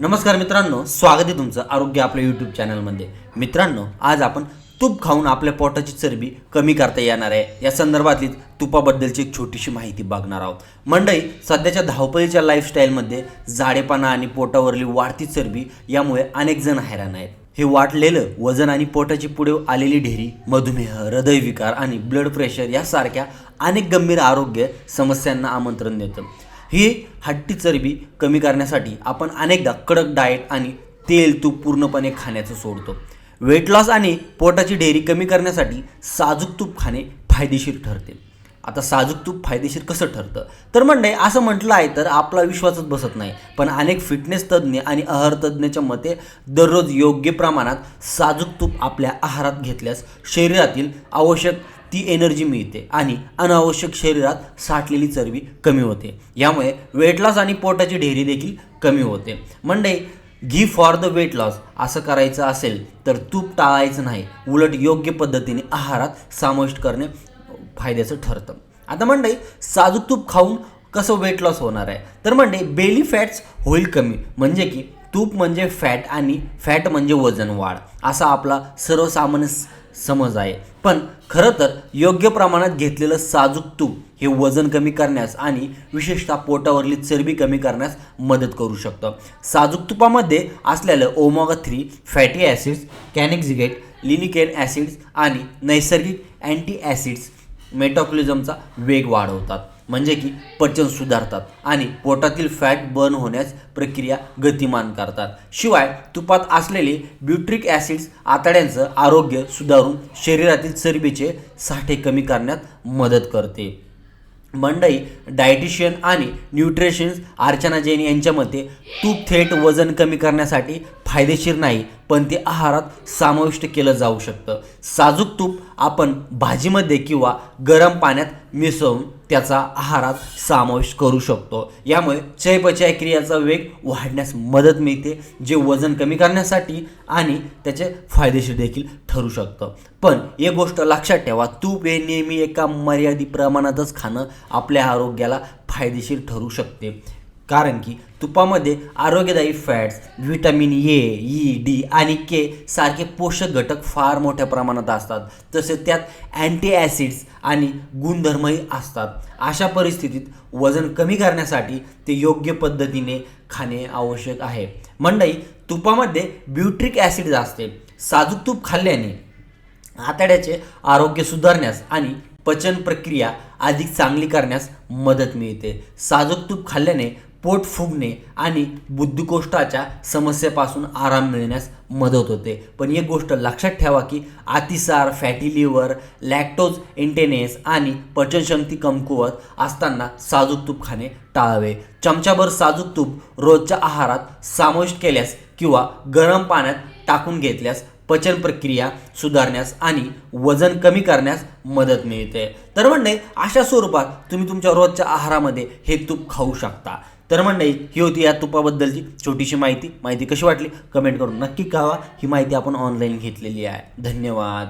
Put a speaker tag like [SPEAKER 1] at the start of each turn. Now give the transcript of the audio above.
[SPEAKER 1] नमस्कार मित्रांनो स्वागत आहे तुमचं आरोग्य आपल्या यूट्यूब चॅनलमध्ये मित्रांनो आज आपण तूप खाऊन आपल्या पोटाची चरबी कमी करता येणार आहे. या संदर्भातली तुपाबद्दलची एक छोटीशी माहिती बघणार आहोत. मंडई सध्याच्या धावपळीच्या लाईफस्टाईलमध्ये जाडेपणा आणि पोटावरली वाढती चरबी यामुळे अनेक जण हैराण आहेत. हे वाटलेलं वजन आणि पोटाची पुढे आलेली ढेरी मधुमेह हृदयविकार आणि ब्लड प्रेशर यासारख्या अनेक गंभीर आरोग्य समस्यांना आमंत्रण देतं. ही हट्टी चरबी कमी करण्यासाठी आपण अनेकदा कडक डाएट आणि तेल तूप पूर्णपणे खाण्याचं सोडतो. वेट लॉस आणि पोटाची डेअरी कमी करण्यासाठी साजूक तूप खाणे फायदेशीर ठरते. आता साजूक तूप फायदेशीर कसं ठरतं? तर म्हणणे असं म्हटलं आहे तर आपला विश्वासच बसत नाही. पण अनेक फिटनेस तज्ज्ञ आणि आहार तज्ज्ञाच्या मते दररोज योग्य प्रमाणात साजूक तूप आपल्या आहारात घेतल्यास शरीरातील आवश्यक ती एनर्जी मिळते आणि अनावश्यक शरीरात साठलेली चरबी कमी होते. यामुळे वेट लॉस आणि पोटाची ढेरी देखील कमी होते. म्हणजे ghee for the weight loss असं करायचं असेल तर तूप टाळायचं नाही. उलट योग्य पद्धतीने आहारात समाविष्ट करणे फायद्याचं ठरतं. आता म्हणजे साजूक तूप खाऊन कसं वेट लॉस होणार आहे? तर म्हणजे बेली फॅट्स होईल कमी. म्हणजे की तूप म्हणजे फॅट आणि फॅट म्हणजे वजन वाढ. असा आपला सर्वसामान्य समज आहे. पण खरं तर योग्य प्रमाणात घेतलेलं साजूक तूप हे वजन कमी करण्यास आणि विशेषतः पोटावरली चरबी कमी करण्यास मदत करू शकतं. साजूक तुपामध्ये असलेलं omega three fatty acids conjugated linoleic acids आणि नैसर्गिक अँटी ॲसिड्स मेटाबॉलिझमचा वेग वाढवतात. म्हणजे की पचन सुधारतात आणि पोटातील फॅट बर्न होण्यास प्रक्रिया गतिमान करतात. शिवाय तुपात असलेले ब्युट्रिक ॲसिड्स आतड्यांचं आरोग्य सुधारून शरीरातील चरबीचे साठे कमी करण्यात मदत करते. मंडई डायटिशियन आणि न्यूट्रिशन्स अर्चना जैन यांच्या मते तूप थेट वजन कमी करण्यासाठी फायदेशीर नाही पण ते आहारात समाविष्ट केलं जाऊ शकतं. साजूक तूप आपण भाजीमध्ये किंवा गरम पाण्यात मिसळून त्याचा आहारात समावेश करू शकतो. यामुळे चयपचय क्रियाचा वेग वाढण्यास मदत मिळते जे वजन कमी करण्यासाठी आणि त्याचे फायदेशीर देखील ठरू शकतं. पण एक गोष्ट लक्षात ठेवा तूप हे नेहमी एका मर्यादित प्रमाणातच खाणं आपल्या आरोग्याला फायदेशीर ठरू शकते. कारण की तुपामध्ये आरोग्यदायी fats vitamin A E D आणि के सारखे पोषक घटक फार मोठ्या प्रमाणात असतात. तसेच त्यात अँटी ॲसिड्स आणि गुणधर्मही असतात. अशा परिस्थितीत वजन कमी करण्यासाठी ते योग्य पद्धतीने खाणे आवश्यक आहे. मंडई तुपामध्ये ब्युट्रिक ॲसिड असते. साजूक तूप खाल्ल्याने आतड्याचे आरोग्य सुधारण्यास आणि पचन प्रक्रिया अधिक चांगली करण्यास मदत मिळते. साजूक तूप खाल्ल्याने पोट फुगणे आणि बुद्धिकोष्ठाच्या समस्येपासून आराम मिळण्यास मदत होते. पण एक गोष्ट लक्षात ठेवा की अतिसार फॅटी लिव्हर लॅक्टोज इंटेनेस आणि पचनशक्ती कमकुवत असताना साजूक तूप खाणे टाळावे. चमचाभर साजूक तूप रोजच्या आहारात समाविष्ट केल्यास किंवा गरम पाण्यात टाकून घेतल्यास पचन प्रक्रिया सुधारण्यास आणि वजन कमी करण्यास मदत मिळते. तर म्हणणे अशा स्वरूपात तुम्ही तुमच्या रोजच्या आहारामध्ये हे तूप खाऊ शकता. तर म्हणणे ही होती या तुपाबद्दलची छोटीशी माहिती. माहिती कशी वाटली? कमेंट करून नक्की कळवा. ही माहिती आपण ऑनलाईन घेतलेली आहे. धन्यवाद.